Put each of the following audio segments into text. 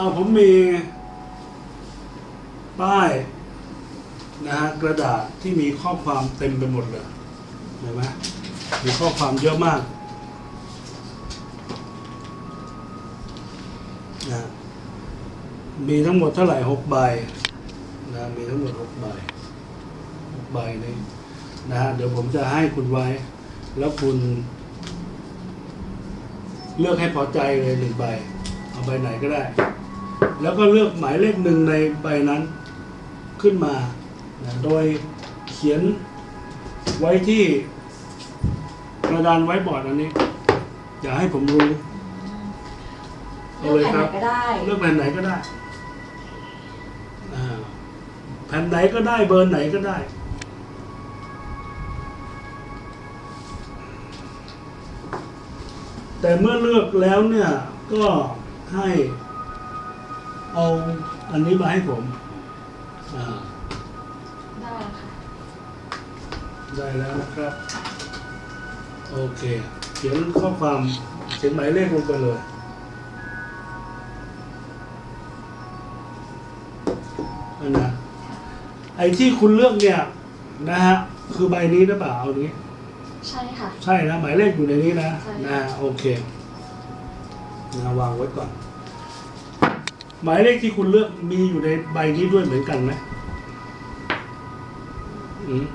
เอาผมมี ป้ายนะฮะกระดาษที่มีข้อความเต็มไปหมดเลยเห็นไหมมีข้อความเยอะมากนะมีทั้งหมดเท่าไหร่หกใบนะมีทั้งหมดหกใบหกใบนี้นะฮะเดี๋ยวผมจะให้คุณไว้ แล้วคุณ เลือกให้พอใจเลยหนึ่งใบ เอาใบไหนก็ได้ แล้วก็เลือกหมายเลขหนึ่งในใบนั้นขึ้นมานะโดยเขียนไว้ที่กระดานไว้บอร์ดอันนี้ อย่าให้ผมรู้เลือกแผ่นไหนก็ได้ เลือกแผ่นไหนก็ได้อ่าแผ่นไหนก็ได้เบอร์ไหนก็ได้แต่เมื่อเลือกแล้วเนี่ยก็ให้ เอาอันนี้มาให้ผมอ่าได้ค่ะได้แล้วนะครับ โอเค เขียนข้อความเขียนหมายเลขลงไปเลย อันนะไอ้ที่คุณเลือกเนี่ยนะฮะคือใบนี้หรือเปล่าเอานี้ ใช่ค่ะ ใช่นะ หมายเลขอยู่ในนี้นะใช่ นะโอเคนะวางไว้ก่อน หมายเลขที่คุณเลือกมีอยู่ในใบนี้ด้วยเหมือนกันไหมอืม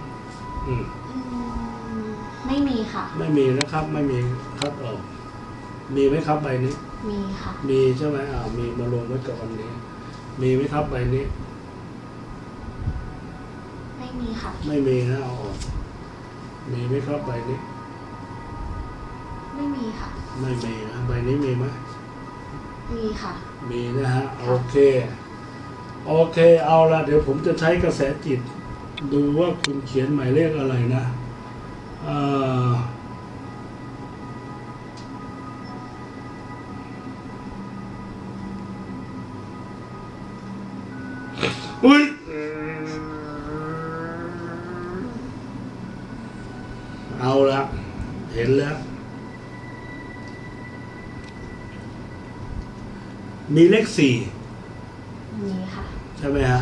อืมอืมไม่มีค่ะ ไม่มีนะครับ ไม่มีครับเออมีไหมครับใบนี้ มีค่ะ มีใช่ไหมอ่ามีมาลงไว้กับวันนี้ มีไหมครับใบนี้ ไม่มีค่ะ ไม่มีนะเอาออก มีไหมครับใบนี้ ไม่มีค่ะ ไม่มีนะใบนี้มีไหม มีค่ะ มีนะฮะ โอเค โอเค เอาละเดี๋ยวผมจะใช้กระแสจิต ดูว่าคุณเขียนหมายเลขอะไรนะเอ่ออุ้ยเอาละเห็นแล้ว มีเลขสี่มีค่ะ ใช่ไหมฮะ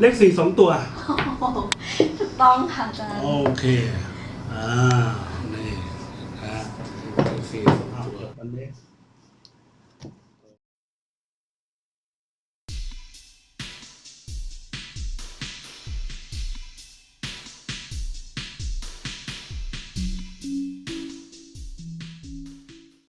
เลขสี่สองตัว ถูกต้องค่ะอาจารย์ โอเค อ่า นี่ฮะเลขสี่สองตัววันนี้